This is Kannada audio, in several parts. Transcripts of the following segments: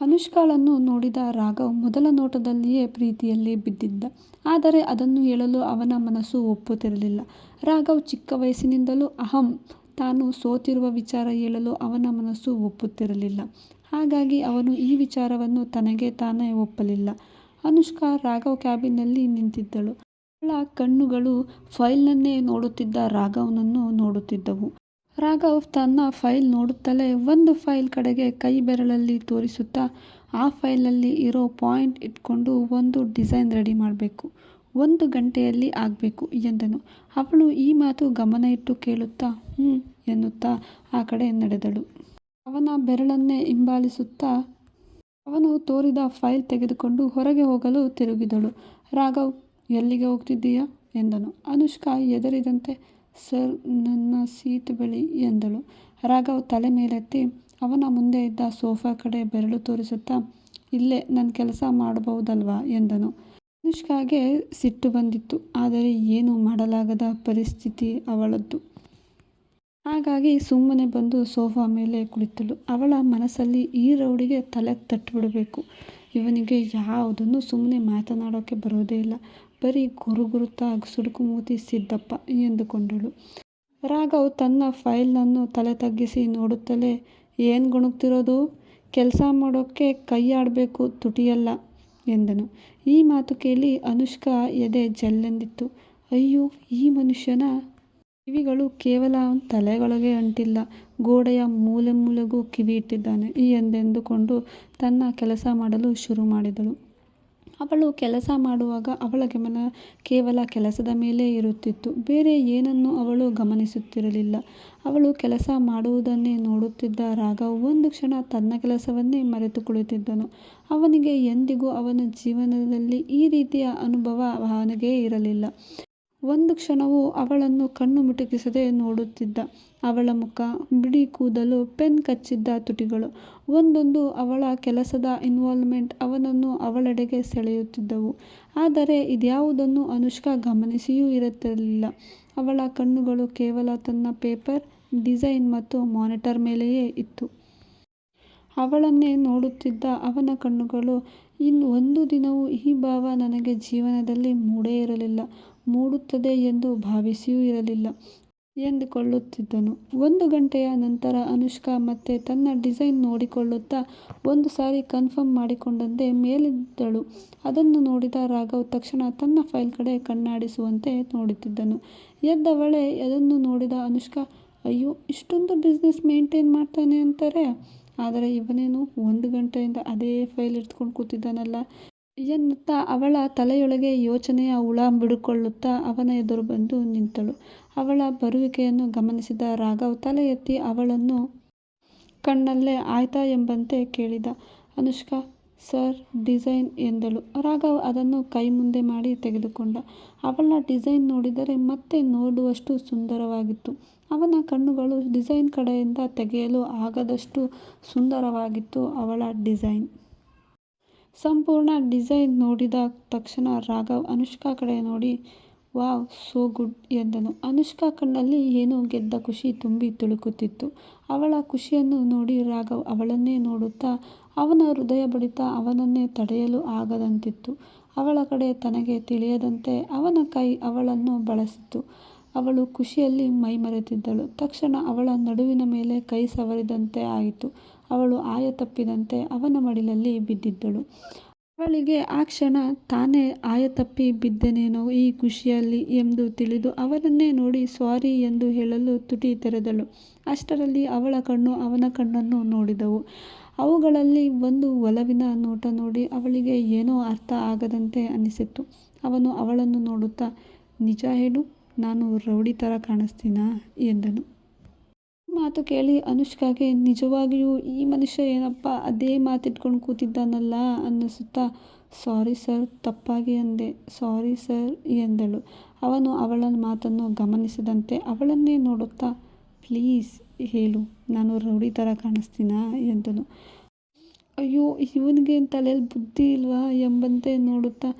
ಅನುಷ್ಕಾಳನ್ನು ನೋಡಿದ ರಾಘವ್ ಮೊದಲ ನೋಟದಲ್ಲಿಯೇ ಪ್ರೀತಿಯಲ್ಲಿ ಬಿದ್ದಿದ್ದ. ಆದರೆ ಅದನ್ನು ಹೇಳಲು ಅವನ ಮನಸ್ಸು ಒಪ್ಪುತ್ತಿರಲಿಲ್ಲ. ರಾಘವ್ ಚಿಕ್ಕ ವಯಸ್ಸಿನಿಂದಲೂ ಅಹಂ. ತಾನು ಸೋತಿರುವ ವಿಚಾರ ಹೇಳಲು ಅವನ ಮನಸ್ಸು ಒಪ್ಪುತ್ತಿರಲಿಲ್ಲ. ಹಾಗಾಗಿ ಅವನು ಈ ವಿಚಾರವನ್ನು ತನಗೆ ತಾನೇ ಒಪ್ಪಲಿಲ್ಲ. ಅನುಷ್ಕಾ ರಾಘವ್ ಕ್ಯಾಬಿನ್ನಲ್ಲಿ ನಿಂತಿದ್ದಳು. ಅವಳ ಕಣ್ಣುಗಳು ಫೈಲ್ನನ್ನೇ ನೋಡುತ್ತಿದ್ದ ರಾಘವ್ನನ್ನು ನೋಡುತ್ತಿದ್ದವು. ರಾಘವ್ ತನ್ನ ಫೈಲ್ ನೋಡುತ್ತಲೇ ಒಂದು ಫೈಲ್ ಕಡೆಗೆ ಕೈ ಬೆರಳಲ್ಲಿ ತೋರಿಸುತ್ತಾ, ಆ ಫೈಲಲ್ಲಿ ಇರೋ ಪಾಯಿಂಟ್ ಇಟ್ಕೊಂಡು ಒಂದು ಡಿಸೈನ್ ರೆಡಿ ಮಾಡಬೇಕು, ಒಂದು ಗಂಟೆಯಲ್ಲಿ ಆಗಬೇಕು ಎಂದನು. ಅವಳು ಈ ಮಾತು ಗಮನ ಇಟ್ಟು ಕೇಳುತ್ತಾ ಹ್ಞೂ ಎನ್ನುತ್ತಾ ಆ ಕಡೆ ನಡೆದಳು. ಅವನ ಬೆರಳನ್ನೇ ಹಿಂಬಾಲಿಸುತ್ತಾ ಅವನು ತೋರಿದ ಫೈಲ್ ತೆಗೆದುಕೊಂಡು ಹೊರಗೆ ಹೋಗಲು ತಿರುಗಿದಳು. ರಾಘವ್, ಎಲ್ಲಿಗೆ ಹೋಗ್ತಿದ್ದೀಯಾ ಎಂದನು. ಅನುಷ್ಕಾ ಹೆದರಿದಂತೆ ಸರ್ ನನ್ನ ಸೀಟ್ ಬಳಿ ಎಂದಳು. ರಾಘವ್ ತಲೆ ಮೇಲೆತ್ತಿ, ಅವನ ಮುಂದೆ ಇದ್ದ ಸೋಫಾ ಕಡೆ ಬೆರಳು ತೋರಿಸುತ್ತಾ, ಇಲ್ಲೇ ನನ್ನ ಕೆಲಸ ಮಾಡಬಹುದಲ್ವಾ ಎಂದನು. ಅನುಷ್ಕಾಗೆ ಸಿಟ್ಟು ಬಂದಿತ್ತು. ಆದರೆ ಏನು ಮಾಡಲಾಗದ ಪರಿಸ್ಥಿತಿ ಅವಳದ್ದು. ಹಾಗಾಗಿ ಸುಮ್ಮನೆ ಬಂದು ಸೋಫಾ ಮೇಲೆ ಕುಳಿತಳು. ಅವಳ ಮನಸ್ಸಲ್ಲಿ ಈ ರೌಡಿಗೆ ತಲೆ ತಟ್ಟಿಬಿಡಬೇಕು ಇವನಿಗೆ ಯಾವುದನ್ನು ಸುಮ್ಮನೆ ಮಾತನಾಡೋಕ್ಕೆ ಬರೋದೇ ಇಲ್ಲ. ಬರೀ ಸುಡುಕು ಸುಡುಕುಮೂತಿ ಸಿದ್ದಪ್ಪ ಎಂದುಕೊಂಡಳು. ರಾಘವ್ ತನ್ನ ಫೈಲನ್ನು ತಲೆ ತಗ್ಗಿಸಿ ನೋಡುತ್ತಲೇ, ಏನು ಗುಣಗ್ತಿರೋದು ಕೆಲಸ ಮಾಡೋಕ್ಕೆ ಕೈ ಆಡಬೇಕು ತುಟಿಯಲ್ಲ ಎಂದನು. ಈ ಮಾತು ಕೇಳಿ ಅನುಷ್ಕಾ ಎದೆ ಜಲ್ಲೆಂದಿತ್ತು. ಅಯ್ಯೋ, ಈ ಮನುಷ್ಯನ ಕಿವಿಗಳು ಕೇವಲ ತಲೆಗಳಿಗೆ ಅಂಟಿಲ್ಲ, ಗೋಡೆಯ ಮೂಲೆ ಮೂಲೆಗೂ ಕಿವಿ ಇಟ್ಟಿದ್ದಾನೆ ಎಂದೆಂದುಕೊಂಡು ತನ್ನ ಕೆಲಸ ಮಾಡಲು ಶುರು ಮಾಡಿದಳು. ಅವಳು ಕೆಲಸ ಮಾಡುವಾಗ ಅವಳ ಗಮನ ಕೇವಲ ಕೆಲಸದ ಮೇಲೆ ಇರುತ್ತಿತ್ತು. ಬೇರೆ ಏನನ್ನೂ ಅವಳು ಗಮನಿಸುತ್ತಿರಲಿಲ್ಲ. ಅವಳು ಕೆಲಸ ಮಾಡುವುದನ್ನೇ ನೋಡುತ್ತಿದ್ದ ರಾಘವ್ ಒಂದು ಕ್ಷಣ ತನ್ನ ಕೆಲಸವನ್ನೇ ಮರೆತು ಕುಳಿತಿದ್ದನು. ಅವನಿಗೆ ಎಂದಿಗೂ ಅವನ ಜೀವನದಲ್ಲಿ ಈ ರೀತಿಯ ಅನುಭವ ಅವನಿಗೆ ಇರಲಿಲ್ಲ. ಒಂದು ಕ್ಷಣವೂ ಅವಳನ್ನು ಕಣ್ಣು ಮಿಟುಕಿಸದೆ ನೋಡುತ್ತಿದ್ದ. ಅವಳ ಮುಖ, ಬಿಡಿ ಕೂದಲು, ಪೆನ್ ಕಚ್ಚಿದ್ದ ತುಟಿಗಳು, ಒಂದೊಂದು ಅವಳ ಕೆಲಸದ ಇನ್ವಾಲ್ವ್ಮೆಂಟ್ ಅವನನ್ನು ಅವಳೆಡೆಗೆ ಸೆಳೆಯುತ್ತಿದ್ದವು. ಆದರೆ ಇದ್ಯಾವುದನ್ನು ಅನುಷ್ಕಾ ಗಮನಿಸಿಯೂ ಇರುತ್ತಿರಲಿಲ್ಲ. ಅವಳ ಕಣ್ಣುಗಳು ಕೇವಲ ತನ್ನ ಪೇಪರ್, ಡಿಸೈನ್ ಮತ್ತು ಮಾನಿಟರ್ ಮೇಲೆಯೇ ಇತ್ತು. ಅವಳನ್ನೇ ನೋಡುತ್ತಿದ್ದ ಅವನ ಕಣ್ಣುಗಳು ಇನ್ನು ಒಂದು ದಿನವೂ ಈ ಭಾವ ನನಗೆ ಜೀವನದಲ್ಲಿ ಮೂಡೇ ಇರಲಿಲ್ಲ, ಮೂಡುತ್ತದೆ ಎಂದು ಭಾವಿಸಿಯೂ ಇರಲಿಲ್ಲ ಎಂದುಕೊಳ್ಳುತ್ತಿದ್ದನು. ಒಂದು ಗಂಟೆಯ ನಂತರ ಅನುಷ್ಕಾ ಮತ್ತೆ ತನ್ನ ಡಿಸೈನ್ ನೋಡಿಕೊಳ್ಳುತ್ತಾ ಒಂದು ಸಾರಿ ಕನ್ಫರ್ಮ್ ಮಾಡಿಕೊಂಡಂತೆ ಮೇಲಿದ್ದಳು ಅದನ್ನು ನೋಡಿದ ರಾಘವ್ ತಕ್ಷಣ ತನ್ನ ಫೈಲ್ ಕಡೆ ಕಣ್ಣಾಡಿಸುವಂತೆ ನೋಡುತ್ತಿದ್ದನು. ಎದ್ದವಳೆ ಅದನ್ನು ನೋಡಿದ ಅನುಷ್ಕಾ, ಅಯ್ಯೋ, ಇಷ್ಟೊಂದು ಬಿಸ್ನೆಸ್ ಮೇಂಟೈನ್ ಮಾಡ್ತಾನೆ ಅಂತಾರೆ. ಆದರೆ ಇವನೇನು, ಒಂದು ಗಂಟೆಯಿಂದ ಅದೇ ಫೈಲ್ ಇಟ್ಕೊಂಡು ಕೂತಿದ್ದಾನಲ್ಲ ಎನ್ನುತ್ತಾ ಅವಳ ತಲೆಯೊಳಗೆ ಯೋಚನೆಯ ಹುಳ ಬಿಡುಕೊಳ್ಳುತ್ತಾ ಅವನ ಎದುರು ಬಂದು ನಿಂತಳು. ಅವಳ ಬರುವಿಕೆಯನ್ನು ಗಮನಿಸಿದ ರಾಘವ್ ತಲೆ ಎತ್ತಿ ಅವಳನ್ನು ಕಣ್ಣಲ್ಲೇ ಆಯ್ತಾ ಎಂಬಂತೆ ಕೇಳಿದ. ಅನುಷ್ಕಾ, ಸರ್, ಡಿಸೈನ್ ಎಂದಳು. ರಾಘವ್ ಅದನ್ನು ಕೈ ಮುಂದೆ ಮಾಡಿ ತೆಗೆದುಕೊಂಡ. ಅವಳ ಡಿಸೈನ್ ನೋಡಿದರೆ ಮತ್ತೆ ನೋಡುವಷ್ಟು ಸುಂದರವಾಗಿತ್ತು. ಅವನ ಕಣ್ಣುಗಳು ಡಿಸೈನ್ ಕಡೆಯಿಂದ ತೆಗೆಯಲು ಆಗದಷ್ಟು ಸುಂದರವಾಗಿತ್ತು ಅವಳ ಡಿಸೈನ್. ಸಂಪೂರ್ಣ ಡಿಸೈನ್ ನೋಡಿದ ತಕ್ಷಣ ರಾಘವ್ ಅನುಷ್ಕಾ ಕಡೆ ನೋಡಿ, ವಾವ್, ಸೋ ಗುಡ್, ಎಂದನು. ಅನುಷ್ಕಾ ಕಣ್ಣಲ್ಲಿ ಏನೋ ಗೆದ್ದ ಖುಷಿ ತುಂಬಿ ತುಳುಕುತ್ತಿತ್ತು. ಅವಳ ಖುಷಿಯನ್ನು ನೋಡಿ ರಾಘವ್ ಅವಳನ್ನೇ ನೋಡುತ್ತಾ, ಅವನ ಹೃದಯ ಬಡಿತ ಅವನನ್ನೇ ತಡೆಯಲು ಆಗದಂತಿತ್ತು. ಅವಳ ಕಡೆ ತನಗೆ ತಿಳಿಯದಂತೆ ಅವನ ಕೈ ಅವಳನ್ನು ಬಳಸಿತು. ಅವಳು ಖುಷಿಯಲ್ಲಿ ಮೈಮರೆತಿದ್ದಳು. ತಕ್ಷಣ ಅವಳ ನಡುವಿನ ಮೇಲೆ ಕೈ ಸವರಿದಂತೆ ಆಯಿತು. ಅವಳು ಆಯ ತಪ್ಪಿದಂತೆ ಅವನ ಮಡಿಲಲ್ಲಿ ಬಿದ್ದಿದ್ದಳು. ಅವಳಿಗೆ ಆ ಕ್ಷಣ, ತಾನೇ ಆಯತಪ್ಪಿ ಬಿದ್ದನೇನೋ ಈ ಖುಷಿಯಲ್ಲಿ ಎಂದು ತಿಳಿದು ಅವನನ್ನೇ ನೋಡಿ ಸಾರಿ ಎಂದು ಹೇಳಲು ತುಟಿ ತೆರೆದಳು. ಅಷ್ಟರಲ್ಲಿ ಅವಳ ಕಣ್ಣು ಅವನ ಕಣ್ಣನ್ನು ನೋಡಿದವು. ಅವುಗಳಲ್ಲಿ ಒಂದು ಒಲವಿನ ನೋಟ ನೋಡಿ ಅವಳಿಗೆ ಏನೋ ಅರ್ಥ ಆಗದಂತೆ ಅನ್ನಿಸಿತು. ಅವನು ಅವಳನ್ನು ನೋಡುತ್ತಾ, ನಿಜ ಹೇಳು, ನಾನು ರೌಡಿ ಥರ ಕಾಣಿಸ್ತೀನಾ ಎಂದನು. ಮಾತು ಕೇಳಿ ಅನುಷ್ಕಾಗೆ ನಿಜವಾಗಿಯೂ ಈ ಮನುಷ್ಯ ಏನಪ್ಪ ಅದೇ ಮಾತಿಟ್ಕೊಂಡು ಕೂತಿದ್ದಾನಲ್ಲ ಅನ್ನಿಸುತ್ತಾ, ಸಾರಿ ಸರ್, ತಪ್ಪಾಗಿ ಅಂದೆ ಸಾರಿ ಸರ್, ಎಂದಳು. ಅವನು ಅವಳ ಮಾತನ್ನು ಗಮನಿಸದಂತೆ ಅವಳನ್ನೇ ನೋಡುತ್ತಾ, ಪ್ಲೀಸ್ ಹೇಳು, ನಾನು ರೌಡಿ ಥರ ಕಾಣಿಸ್ತೀನಾ ಎಂದನು. ಅಯ್ಯೋ, ಇವನಿಗೆ ತಲೆಯಲ್ಲಿ ಬುದ್ಧಿ ಇಲ್ವಾ ಎಂಬಂತೆ ನೋಡುತ್ತಾ,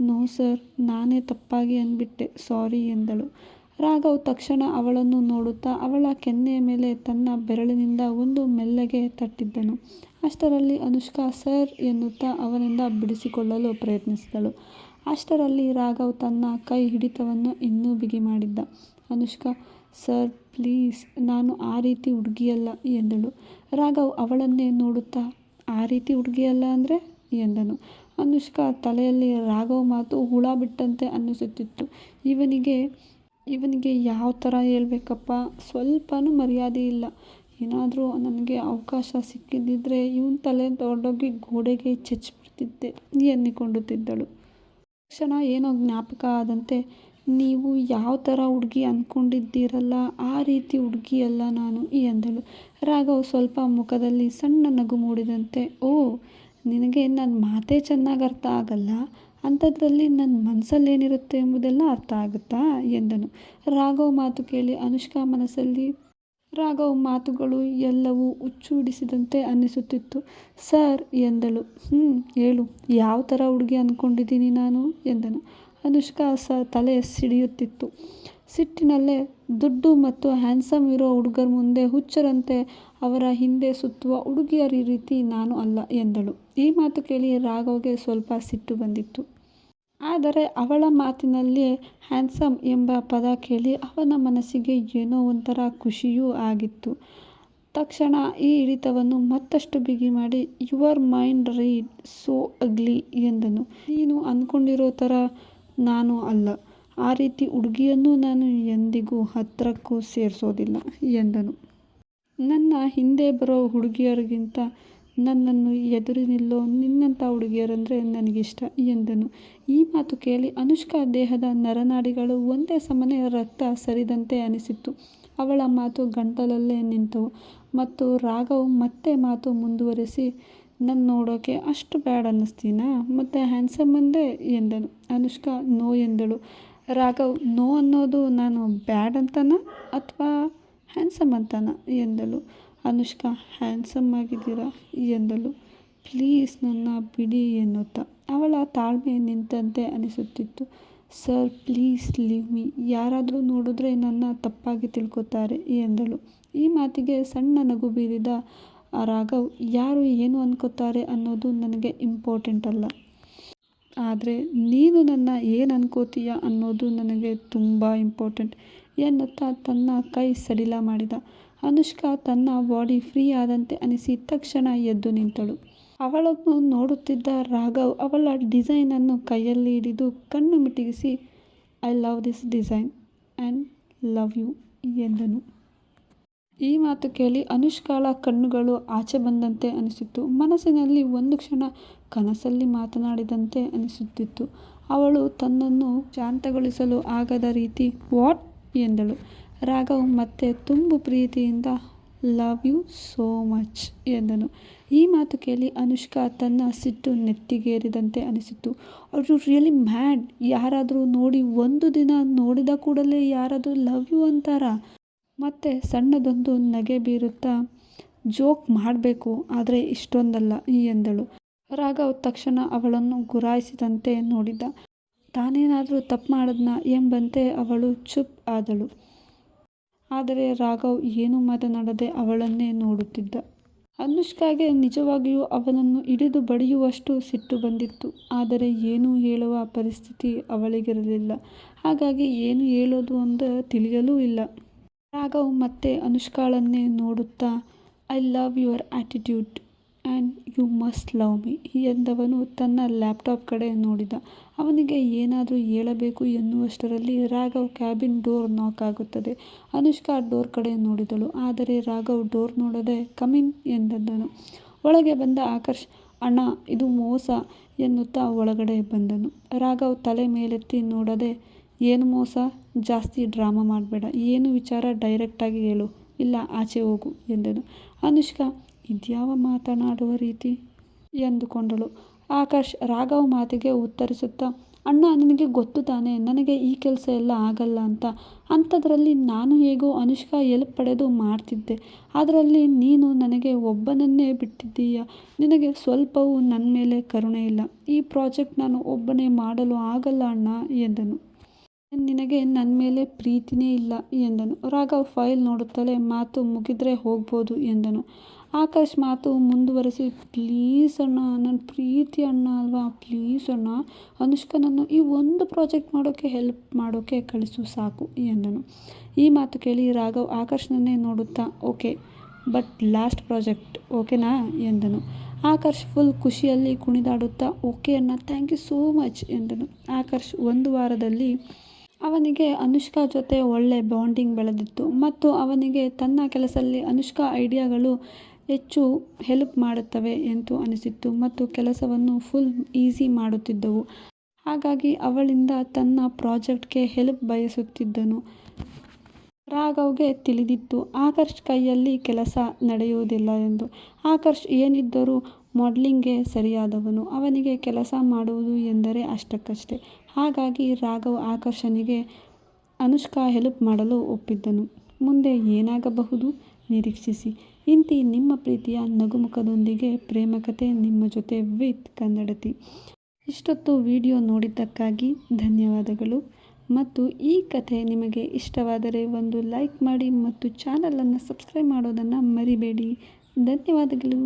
ನೋ ಸರ್, ನಾನೇ ತಪ್ಪಾಗಿ ಅಂದ್ಬಿಟ್ಟೆ ಸಾರಿ, ಎಂದಳು. ರಾಘವ್ ತಕ್ಷಣ ಅವಳನ್ನು ನೋಡುತ್ತಾ ಅವಳ ಕೆನ್ನೆಯ ಮೇಲೆ ತನ್ನ ಬೆರಳಿನಿಂದ ಒಂದು ಮೆಲ್ಲಗೆ ತಟ್ಟಿದ್ದನು ಅಷ್ಟರಲ್ಲಿ ಅನುಷ್ಕಾ ಸರ್ ಎನ್ನುತ್ತಾ ಅವನಿಂದ ಬಿಡಿಸಿಕೊಳ್ಳಲು ಪ್ರಯತ್ನಿಸಿದಳು. ಅಷ್ಟರಲ್ಲಿ ರಾಘವ್ ತನ್ನ ಕೈ ಹಿಡಿತವನ್ನು ಇನ್ನೂ ಬಿಗಿ ಮಾಡಿದ್ದ. ಅನುಷ್ಕಾ, ಸರ್, ಪ್ಲೀಸ್, ನಾನು ಆ ರೀತಿ ಹುಡುಗಿಯಲ್ಲ ಎಂದಳು. ರಾಘವ್ ಅವಳನ್ನೇ ನೋಡುತ್ತಾ, ಆ ರೀತಿ ಹುಡುಗಿಯಲ್ಲ ಅಂದರೆ ಎಂದನು. ಅನುಷ್ಕಾ ತಲೆಯಲ್ಲಿ ರಾಘವ್ ಮಾತು ಹುಳ ಬಿಟ್ಟಂತೆ ಅನ್ನಿಸುತ್ತಿತ್ತು. ಇವನಿಗೆ ಇವನಿಗೆ ಯಾವ ಥರ ಹೇಳ್ಬೇಕಪ್ಪ ಸ್ವಲ್ಪನೂ ಮರ್ಯಾದೆ ಇಲ್ಲ. ಏನಾದರೂ ನನಗೆ ಅವಕಾಶ ಸಿಕ್ಕಿದ್ದಿದ್ರೆ ಇವನ್ ತಲೆ ತಗೊಂಡೋಗಿ ಗೋಡೆಗೆ ಚಚ್ಚಿಬಿಡ್ತಿದ್ದೆ ಎನ್ನಿಕೊಂಡುತ್ತಿದ್ದಳು ತಕ್ಷಣ ಏನೋ ಜ್ಞಾಪಕ ಆದಂತೆ, ನೀವು ಯಾವ ಥರ ಹುಡುಗಿ ಅಂದ್ಕೊಂಡಿದ್ದೀರಲ್ಲ ಆ ರೀತಿ ಹುಡುಗಿಯಲ್ಲ ನಾನು, ಎಂದಳು. ರಾಘವ್ ಸ್ವಲ್ಪ ಮುಖದಲ್ಲಿ ಸಣ್ಣ ನಗು ಮೂಡಿದಂತೆ, ಓ, ನಿನಗೆ ನನ್ನ ಮಾತೇ ಚೆನ್ನಾಗಿ ಅರ್ಥ ಆಗಲ್ಲ. ಅಂಥದ್ರಲ್ಲಿ ನನ್ನ ಮನಸ್ಸಲ್ಲೇನಿರುತ್ತೆ ಎಂಬುದೆಲ್ಲ ಅರ್ಥ ಆಗುತ್ತಾ ಎಂದನು. ರಾಘವ್ ಮಾತು ಕೇಳಿ ಅನುಷ್ಕಾ ಮನಸ್ಸಲ್ಲಿ ರಾಘವ್ ಮಾತುಗಳು ಎಲ್ಲವೂ ಹುಚ್ಚು ಹಿಡಿಸಿದಂತೆ ಅನ್ನಿಸುತ್ತಿತ್ತು. ಸರ್, ಎಂದಳು. ಹ್ಞೂ ಹೇಳು ಯಾವ ಥರ ಹುಡುಗಿ ಅಂದ್ಕೊಂಡಿದ್ದೀನಿ ನಾನು ಎಂದನು. ಅನುಷ್ಕಾ ಸ ತಲೆ ಸಿಡಿಯುತ್ತಿತ್ತು. ಸಿಟ್ಟಿನಲ್ಲೇ ದುಡ್ಡು ಮತ್ತು ಹ್ಯಾಂಡ್ಸಮ್ ಇರೋ ಹುಡುಗರ ಮುಂದೆ ಹುಚ್ಚರಂತೆ ಅವರ ಹಿಂದೆ ಸುತ್ತುವ ಹುಡುಗಿಯರ ರೀತಿ ನಾನು ಅಲ್ಲ ಎಂದಳು. ಈ ಮಾತು ಕೇಳಿ ರಾಘವ್ಗೆ ಸ್ವಲ್ಪ ಸಿಟ್ಟು ಬಂದಿತ್ತು. ಆದರೆ ಅವಳ ಮಾತಿನಲ್ಲಿ ಹ್ಯಾಂಡ್ಸಮ್ ಎಂಬ ಪದ ಕೇಳಿ ಅವನ ಮನಸ್ಸಿಗೆ ಏನೋ ಒಂಥರ ಖುಷಿಯೂ ಆಗಿತ್ತು. ತಕ್ಷಣ ಈ ಹಿಡಿತವನ್ನು ಮತ್ತಷ್ಟು ಬಿಗಿ ಮಾಡಿ, your mind read so ugly ಎಂದನು. ನೀನು ಅಂದ್ಕೊಂಡಿರೋ ಥರ ನಾನು ಅಲ್ಲ. ಆ ರೀತಿ ಹುಡುಗಿಯನ್ನು ನಾನು ಎಂದಿಗೂ ಹತ್ತಿರಕ್ಕೂ ಸೇರಿಸೋದಿಲ್ಲ ಎಂದನು. ನನ್ನ ಹಿಂದೆ ಬರೋ ಹುಡುಗಿಯರಿಗಿಂತ ನನ್ನನ್ನು ಎದುರು ನಿಲ್ಲೋ ನಿನ್ನಂಥ ಹುಡುಗಿಯರಂದರೆ ನನಗಿಷ್ಟ ಎಂದನು. ಈ ಮಾತು ಕೇಳಿ ಅನುಷ್ಕಾ ದೇಹದ ನರನಾಡಿಗಳು ಒಂದೇ ಸಮನೆ ರಕ್ತ ಸರಿದಂತೆ ಅನಿಸಿತ್ತು ಅವಳ ಮಾತು ಗಂಟಲಲ್ಲೇ ನಿಂತವು. ಮತ್ತು ರಾಘವ್ ಮತ್ತೆ ಮಾತು ಮುಂದುವರೆಸಿ ನನ್ನ ನೋಡೋಕೆ ಅಷ್ಟು ಬ್ಯಾಡ್ ಅನ್ನಿಸ್ತೀನಾ ಮತ್ತು ಹ್ಯಾಂಡ್ಸಮ್ ಅಂದೆ ಎಂದನು. ಅನುಷ್ಕಾ ನೋ ಎಂದಳು. ರಾಘವ್, ನೋ ಅನ್ನೋದು ನಾನು ಬ್ಯಾಡ್ ಅಂತನಾ ಅಥವಾ ಹ್ಯಾಂಡ್ಸಮ್ ಅಂತನಾ ಎಂದಳು. ಅನುಷ್ಕಾ, ಹ್ಯಾಂಡ್ಸಮ್ ಆಗಿದ್ದೀರಾ ಎಂದಳು. ಪ್ಲೀಸ್ ನನ್ನ ಬಿಡಿ ಎನ್ನುತ್ತಾ. ಅವಳ ತಾಳ್ಮೆ ನಿಂತಂತೆ ಅನಿಸುತ್ತಿತ್ತು ಸರ್, ಪ್ಲೀಸ್ ಲೀವ್ ಮೀ ಯಾರಾದರೂ ನೋಡಿದ್ರೆ ನನ್ನ ತಪ್ಪಾಗಿ ತಿಳ್ಕೊತಾರೆ ಎಂದಳು. ಈ ಮಾತಿಗೆ ಸಣ್ಣ ನಗು ಬೀರಿದ ರಾಘವ್, ಯಾರು ಏನು ಅನ್ಕೋತಾರೆ ಅನ್ನೋದು ನನಗೆ ಇಂಪಾರ್ಟೆಂಟ್ ಅಲ್ಲ. ಆದ್ರೆ ನೀನು ನನ್ನ ಏನು ಅನ್ಕೋತೀಯ ಅನ್ನೋದು ನನಗೆ ತುಂಬ ಇಂಪಾರ್ಟೆಂಟ್ ಎನ್ನುತ್ತಾ ತನ್ನ ಕೈ ಸಡಿಲ ಮಾಡಿದ. ಅನುಷ್ಕಾ ತನ್ನ ಬಾಡಿ ಫ್ರೀ ಆದಂತೆ ಅನಿಸಿ ತಕ್ಷಣ ಎದ್ದು ನಿಂತಳು. ಅವಳನ್ನು ನೋಡುತ್ತಿದ್ದ ರಾಘವ್ ಅವಳ ಡಿಸೈನನ್ನು ಕೈಯಲ್ಲಿ ಹಿಡಿದು ಕಣ್ಣು ಮಿಟುಕಿಸಿ I love this design and love you ಎಂದನು. ಈ ಮಾತು ಕೇಳಿ ಅನುಷ್ಕಾಳ ಕಣ್ಣುಗಳು ಆಚೆ ಬಂದಂತೆ ಅನಿಸಿತ್ತು ಮನಸ್ಸಿನಲ್ಲಿ ಒಂದು ಕ್ಷಣ ಕನಸಲ್ಲಿ ಮಾತನಾಡಿದಂತೆ ಅನಿಸುತ್ತಿತ್ತು ಅವಳು ತನ್ನನ್ನು ಶಾಂತಗೊಳಿಸಲು ಆಗದ ರೀತಿ, ವಾಟ್ ಎಂದಳು. ರಾಘವ್, ಮತ್ತೆ ತುಂಬು ಪ್ರೀತಿಯಿಂದ ಲವ್ ಯು ಸೋ ಮಚ್, ಎಂದನು. ಈ ಮಾತು ಕೇಳಿ ಅನುಷ್ಕಾ ತನ್ನ ಸಿಟ್ಟು ನೆತ್ತಿಗೇರಿದಂತೆ ಅನಿಸಿತು ಅವರು ರಿಯಲಿ ಮ್ಯಾಡ್ ಯಾರಾದರೂ ನೋಡಿ ಒಂದು ದಿನ ನೋಡಿದ ಕೂಡಲೇ ಯಾರಾದರೂ ಲವ್ ಯು ಅಂತಾರಾ ಮತ್ತೆ ಸಣ್ಣದೊಂದು ನಗೆ ಬೀರುತ್ತಾ, ಜೋಕ್ ಮಾಡಬೇಕು, ಆದರೆ ಇಷ್ಟೊಂದಲ್ಲ, ಎಂದಳು. ರಾಘವ್ ತಕ್ಷಣ ಅವಳನ್ನು ಗುರಾಯಿಸಿದಂತೆ ನೋಡಿದ. ತಾನೇನಾದರೂ ತಪ್ಪು ಮಾಡಿದ್ನಾ ಎಂಬಂತೆ ಅವಳು ಚುಪ್ ಆದಳು. ಆದರೆ ರಾಘವ್ ಏನೂ ಮಾತನಾಡದೆ ಅವಳನ್ನೇ ನೋಡುತ್ತಿದ್ದ. ಅನುಷ್ಕಾಗೆ ನಿಜವಾಗಿಯೂ ಅವನನ್ನು ಹಿಡಿದು ಬಡಿಯುವಷ್ಟು ಸಿಟ್ಟು ಬಂದಿತ್ತು. ಆದರೆ ಏನೂ ಹೇಳುವ ಪರಿಸ್ಥಿತಿ ಅವಳಿಗಿರಲಿಲ್ಲ. ಹಾಗಾಗಿ ಏನು ಹೇಳೋದು ಅಂತ ತಿಳಿಯಲೂ ಇಲ್ಲ. ರಾಘವ್ ಮತ್ತೆ ಅನುಷ್ಕಾಳನ್ನೇ ನೋಡುತ್ತಾ I love your attitude and you must love me ಎಂದವನು ತನ್ನ ಲ್ಯಾಪ್ಟಾಪ್ ಕಡೆ ನೋಡಿದ. ಅವನಿಗೆ ಏನಾದರೂ ಹೇಳಬೇಕು ಎನ್ನುವಷ್ಟರಲ್ಲಿ ರಾಘವ್ ಕ್ಯಾಬಿನ್ ಡೋರ್ ನಾಕ್ ಆಗುತ್ತದೆ. ಅನುಷ್ಕಾ ಡೋರ್ ಕಡೆ ನೋಡಿದಳು. ಆದರೆ ರಾಘವ್ ಡೋರ್ ನೋಡದೆ ಕಮಿನ್ ಎಂದನು. ಒಳಗೆ ಬಂದ ಆಕರ್ಷ್, ಅಣ್ಣ, ಇದು ಮೋಸ, ಎನ್ನುತ್ತಾ ಒಳಗಡೆ ಬಂದನು. ರಾಘವ್ ತಲೆ ಮೇಲೆತ್ತಿ ನೋಡದೆ, ಏನು ಮೋಸ ಜಾಸ್ತಿ ಡ್ರಾಮಾ ಮಾಡಬೇಡ ಏನು ವಿಚಾರ ಡೈರೆಕ್ಟಾಗಿ ಹೇಳು ಇಲ್ಲ, ಆಚೆ ಹೋಗು, ಎಂದನು. ಅನುಷ್ಕಾ ಇದ್ಯಾವ ಮಾತನಾಡುವ ರೀತಿ ಎಂದುಕೊಂಡಳು. ಆಕಾಶ್ ರಾಘವ್ ಮಾತಿಗೆ ಉತ್ತರಿಸುತ್ತಾ, ಅಣ್ಣ, ನಿನಗೆ ಗೊತ್ತು ತಾನೇ ನನಗೆ ಈ ಕೆಲಸ ಎಲ್ಲ ಆಗಲ್ಲ ಅಂತ. ಅಂಥದ್ರಲ್ಲಿ ನಾನು ಹೇಗೋ ಅನುಷ್ಕಾ ಎಲ್ಪ್ ಪಡೆದು ಮಾಡ್ತಿದ್ದೆ. ಅದರಲ್ಲಿ ನೀನು ನನಗೆ ಒಬ್ಬನನ್ನೇ ಬಿಟ್ಟಿದ್ದೀಯ. ನಿನಗೆ ಸ್ವಲ್ಪವೂ ನನ್ನ ಮೇಲೆ ಕರುಣೆ ಇಲ್ಲ. ಈ ಪ್ರಾಜೆಕ್ಟ್ ನಾನು ಒಬ್ಬನೇ ಮಾಡಲು ಆಗಲ್ಲ ಅಣ್ಣ, ಎಂದನು. ನಿನಗೆ ನನ್ನ ಮೇಲೆ ಪ್ರೀತಿನೇ ಇಲ್ಲ ಎಂದನು. ರಾಘವ್ ಫೈಲ್ ನೋಡುತ್ತಲೇ ಮಾತು ಮುಗಿದ್ರೆ ಹೋಗ್ಬೋದು ಎಂದನು. ಆಕಾಶ್ ಮಾತು ಮುಂದುವರೆಸಿ, ಪ್ಲೀಸ್ ಅಣ್ಣ ನನ್ನ ಪ್ರೀತಿ ಅಣ್ಣ ಅಲ್ವಾ? ಪ್ಲೀಸ್ ಅಣ್ಣ, ಅನುಷ್ಕನನ್ನು ಈ ಒಂದು ಪ್ರಾಜೆಕ್ಟ್ ಮಾಡೋಕ್ಕೆ ಹೆಲ್ಪ್ ಮಾಡೋಕ್ಕೆ ಕಳಿಸು ಸಾಕು, ಎಂದನು. ಈ ಮಾತು ಕೇಳಿ ರಾಘವ್ ಆಕರ್ಷ್ನನ್ನೇ ನೋಡುತ್ತಾ, ಓಕೆ, ಬಟ್ ಲಾಸ್ಟ್ ಪ್ರಾಜೆಕ್ಟ್, ಓಕೆನಾ? ಎಂದನು. ಆಕರ್ಷ್ ಫುಲ್ ಖುಷಿಯಲ್ಲಿ ಕುಣಿದಾಡುತ್ತಾ, ಓಕೆ ಅಣ್ಣ, ಥ್ಯಾಂಕ್ ಯು ಸೋ ಮಚ್, ಎಂದನು. ಆಕರ್ಷ್ ಒಂದು ವಾರದಲ್ಲಿ ಅವನಿಗೆ ಅನುಷ್ಕಾ ಜೊತೆ ಒಳ್ಳೆ ಬಾಂಡಿಂಗ್ ಬೆಳೆದಿತ್ತು ಮತ್ತು ಅವನಿಗೆ ತನ್ನ ಕೆಲಸದಲ್ಲಿ ಅನುಷ್ಕಾ ಐಡಿಯಾಗಳು ಹೆಚ್ಚು ಹೆಲ್ಪ್ ಮಾಡುತ್ತವೆ ಎಂದು ಅನಿಸಿತ್ತು ಮತ್ತು ಕೆಲಸವನ್ನು ಫುಲ್ ಈಸಿ ಮಾಡುತ್ತಿದ್ದವು. ಹಾಗಾಗಿ ಅವಳಿಂದ ತನ್ನ ಪ್ರಾಜೆಕ್ಟ್ಗೆ ಹೆಲ್ಪ್ ಬಯಸುತ್ತಿದ್ದನು. ರಾಘವ್ಗೆ ತಿಳಿದಿತ್ತು, ಆಕರ್ಷ್ ಕೈಯಲ್ಲಿ ಕೆಲಸ ನಡೆಯುವುದಿಲ್ಲ ಎಂದು. ಆಕರ್ಷ್ ಏನಿದ್ದರೂ ಮಾಡ್ಲಿಂಗ್ಗೆ ಸರಿಯಾದವನು. ಅವನಿಗೆ ಕೆಲಸ ಮಾಡುವುದು ಎಂದರೆ ಅಷ್ಟಕ್ಕಷ್ಟೇ. ಹಾಗಾಗಿ ರಾಘವ್ ಆಕರ್ಷಣೆಗೆ ಅನುಷ್ಕಾ ಹೆಲ್ಪ್ ಮಾಡಲು ಒಪ್ಪಿದ್ದನು. ಮುಂದೆ ಏನಾಗಬಹುದು? ನಿರೀಕ್ಷಿಸಿ. ಇಂತಿ ನಿಮ್ಮ ಪ್ರೀತಿಯ ನಗುಮುಖದೊಂದಿಗೆ ಪ್ರೇಮಕತೆ ನಿಮ್ಮ ಜೊತೆ ವಿತ್ ಕನ್ನಡತಿ. ಇಷ್ಟೊತ್ತು ವಿಡಿಯೋ ನೋಡಿದ್ದಕ್ಕಾಗಿ ಧನ್ಯವಾದಗಳು. ಮತ್ತು ಈ ಕಥೆ ನಿಮಗೆ ಇಷ್ಟವಾದರೆ ಒಂದು ಲೈಕ್ ಮಾಡಿ ಮತ್ತು ಚಾನಲನ್ನು ಸಬ್ಸ್ಕ್ರೈಬ್ ಮಾಡೋದನ್ನು ಮರಿಬೇಡಿ. ಧನ್ಯವಾದಗಳು.